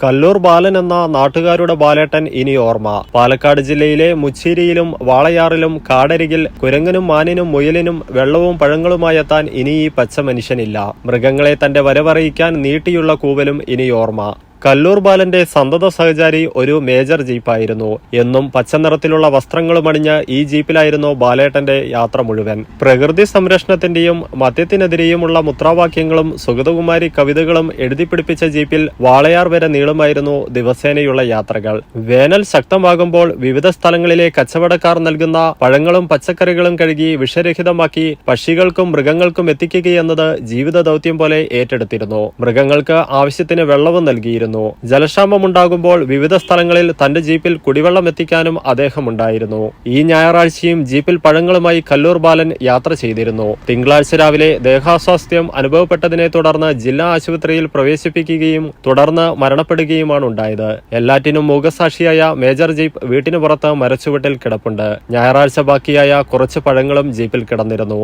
കല്ലൂർ ബാലൻ എന്ന നാട്ടുകാരുടെ ബാലേട്ടൻ ഇനി ഓർമ്മ. പാലക്കാട് ജില്ലയിലെ മുച്ചേരിയിലും വാളയാറിലും കാടരികിൽ കുരങ്ങനും മാനിനും മുയലിനും വെള്ളവും പഴങ്ങളുമായി എത്താൻ ഇനി ഈ പച്ച മനുഷ്യനില്ല. മൃഗങ്ങളെ തന്റെ വരവറിയിക്കാൻ നീട്ടിയുള്ള കൂവലും ഇനി ഓർമ്മ. കല്ലൂർ ബാലന്റെ സന്തത സഹചാരി ഒരു മേജർ ജീപ്പായിരുന്നു. എന്നും പച്ചനിറത്തിലുള്ള വസ്ത്രങ്ങളും അണിഞ്ഞ ഈ ജീപ്പിലായിരുന്നു ബാലേട്ടന്റെ യാത്ര മുഴുവൻ. പ്രകൃതി സംരക്ഷണത്തിന്റെയും മദ്യത്തിനെതിരെയുമുള്ള മുദ്രാവാക്യങ്ങളും സുഗതകുമാരി കവിതകളും എഴുതിപ്പിടിപ്പിച്ച ജീപ്പിൽ വാളയാർ വരെ നീളുമായിരുന്നു ദിവസേനയുള്ള യാത്രകൾ. വേനൽ ശക്തമാകുമ്പോൾ വിവിധ സ്ഥലങ്ങളിലെ കച്ചവടക്കാർ നൽകുന്ന പഴങ്ങളും പച്ചക്കറികളും കഴുകി വിഷരഹിതമാക്കി പക്ഷികൾക്കും മൃഗങ്ങൾക്കും എത്തിക്കുകയെന്നത് ജീവിത ദൗത്യം പോലെ ഏറ്റെടുത്തിരുന്നു. മൃഗങ്ങൾക്ക് ആവശ്യത്തിന് വെള്ളവും നൽകിയിരുന്നു. ജലക്ഷാമമുണ്ടാകുമ്പോൾ വിവിധ സ്ഥലങ്ങളിൽ തന്റെ ജീപ്പിൽ കുടിവെള്ളം എത്തിക്കാനും അദ്ദേഹം ഉണ്ടായിരുന്നു. ഈ ഞായറാഴ്ചയും ജീപ്പിൽ പഴങ്ങളുമായി കല്ലൂർ ബാലൻ യാത്ര ചെയ്തിരുന്നു. തിങ്കളാഴ്ച രാവിലെ ദേഹാസ്വാസ്ഥ്യം അനുഭവപ്പെട്ടതിനെ തുടർന്ന് ജില്ലാ ആശുപത്രിയിൽ പ്രവേശിപ്പിക്കുകയും തുടർന്ന് മരണപ്പെടുകയുമാണ് ഉണ്ടായത്. എല്ലാറ്റിനും മൂകസാക്ഷിയായ മേജർ ജീപ്പ് വീട്ടിനു പുറത്ത് മരച്ചുവട്ടിൽ കിടപ്പുണ്ട്. ഞായറാഴ്ച ബാക്കിയായ കുറച്ച് പഴങ്ങളും ജീപ്പിൽ കിടന്നിരുന്നു.